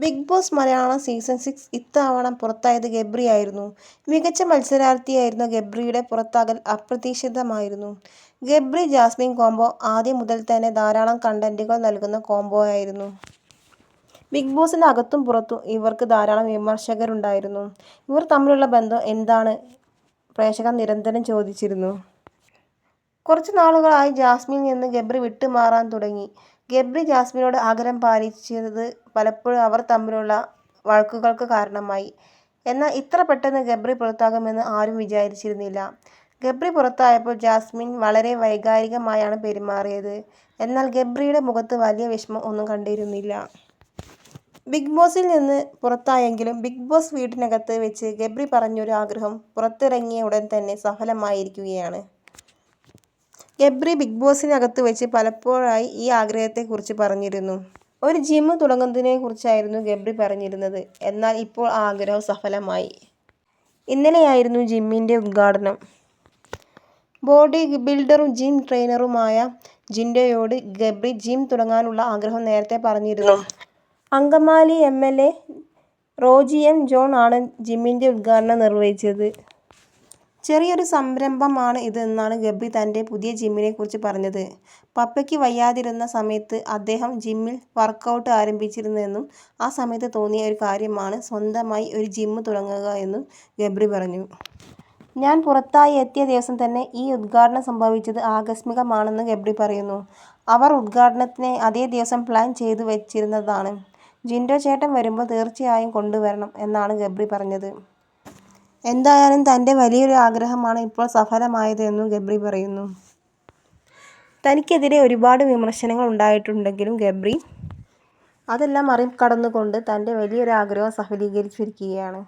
Big Boss Malayalam season six ഇത്തവണ പുറത്തായത് ഗബ്രി ആയിരുന്നു മികച്ച മത്സരാർത്ഥിയായിരുന്ന ഗബ്രിയുടെ പുറത്താകൽ അപ്രതീക്ഷിതമായിരുന്നു. ഗബ്രി ജാസ്മിൻ കോംബോ ആദ്യം മുതൽ തന്നെ ധാരാളം കണ്ടന്റുകൾ നൽകുന്ന കോംബോ ആയിരുന്നു ബിഗ് ബോസിന് അകത്തും പുറത്തും ഇവർക്ക് ധാരാളം വിമർശകരുണ്ടായിരുന്നു. ഇവർ തമ്മിലുള്ള ബന്ധം എന്താണ് പ്രേക്ഷകർ നിരന്തരം ചോദിച്ചിരുന്നു. കുറച്ചു നാളുകളായി ജാസ്മിനിൽ നിന്ന് ഗബ്രി വിട്ടുമാറാൻ തുടങ്ങി. ഗബ്രി ജാസ്മിനോട് ആഗ്രഹം പാലിച്ചത് പലപ്പോഴും അവർ തമ്മിലുള്ള വഴക്കുകൾക്ക് കാരണമായി. എന്നാൽ ഇത്ര പെട്ടെന്ന് ഗബ്രി പുറത്താകുമെന്ന് ആരും വിചാരിച്ചിരുന്നില്ല. ഗബ്രി പുറത്തായപ്പോൾ ജാസ്മിൻ വളരെ വൈകാരികമായാണ് പെരുമാറിയത്. എന്നാൽ ഗബ്രിയുടെ മുഖത്ത് വലിയ വിഷമം ഒന്നും കണ്ടിരുന്നില്ല. ബിഗ് ബോസിൽ നിന്ന് പുറത്തായെങ്കിലും ബിഗ് ബോസ് വീട്ടിനകത്ത് വെച്ച് ഗബ്രി പറഞ്ഞൊരു ആഗ്രഹം പുറത്തിറങ്ങിയ ഉടൻ തന്നെ സഫലമായിരിക്കുകയാണ്. ഗബ്രി ബിഗ് ബോസിനകത്ത് വെച്ച് പലപ്പോഴായി ഈ ആഗ്രഹത്തെക്കുറിച്ച് പറഞ്ഞിരുന്നു. ഒരു ജിം തുടങ്ങുന്നതിനെ കുറിച്ചായിരുന്നു ഗബ്രി പറഞ്ഞിരുന്നത്. എന്നാൽ ഇപ്പോൾ ആ ആഗ്രഹം സഫലമായി. ഇന്നലെയായിരുന്നു ജിമ്മിന്റെ ഉദ്ഘാടനം. ബോഡി ബിൽഡറും ജിം ട്രെയിനറുമായ ജിൻഡോയോട് ഗബ്രി ജിം തുടങ്ങാനുള്ള ആഗ്രഹം നേരത്തെ പറഞ്ഞിരുന്നു. Angamaly M MLA Roji M John ആണ് ജിമ്മിന്റെ ഉദ്ഘാടനം നിർവഹിച്ചത്. ചെറിയൊരു സംരംഭമാണ് ഇത് എന്നാണ് ഗബ്രി തന്റെ പുതിയ ജിമ്മിനെ കുറിച്ച് പറഞ്ഞത്. പപ്പയ്ക്ക് വയ്യാതിരുന്ന സമയത്ത് അദ്ദേഹം ജിമ്മിൽ വർക്കൗട്ട് ആരംഭിച്ചിരുന്നെന്നും ആ സമയത്ത് തോന്നിയ ഒരു കാര്യമാണ് സ്വന്തമായി ഒരു ജിമ്മ് തുടങ്ങുക എന്നും ഗബ്രി പറഞ്ഞു. ഞാൻ പുറത്തായി എത്തിയ ദിവസം തന്നെ ഈ ഉദ്ഘാടനം സംഭവിച്ചത് ആകസ്മികമാണെന്ന് ഗബ്രി പറയുന്നു. അവർ ഉദ്ഘാടനത്തിന് അതേ ദിവസം പ്ലാൻ ചെയ്തു വെച്ചിരുന്നതാണ്. ജിൻഡോ ചേട്ടൻ വരുമ്പോൾ തീർച്ചയായും കൊണ്ടുവരണം എന്നാണ് ഗബ്രി പറഞ്ഞത്. എന്തായാലും തന്റെ വലിയൊരു ആഗ്രഹമാണ് ഇപ്പോൾ സഫലമായത് എന്നും ഗബ്രി പറയുന്നു. തനിക്കെതിരെ ഒരുപാട് വിമർശനങ്ങൾ ഉണ്ടായിട്ടുണ്ടെങ്കിലും ഗബ്രി അതെല്ലാം മറികടന്നുകൊണ്ട് തന്റെ വലിയൊരു ആഗ്രഹം സഫലീകരിച്ചിരിക്കുകയാണ്.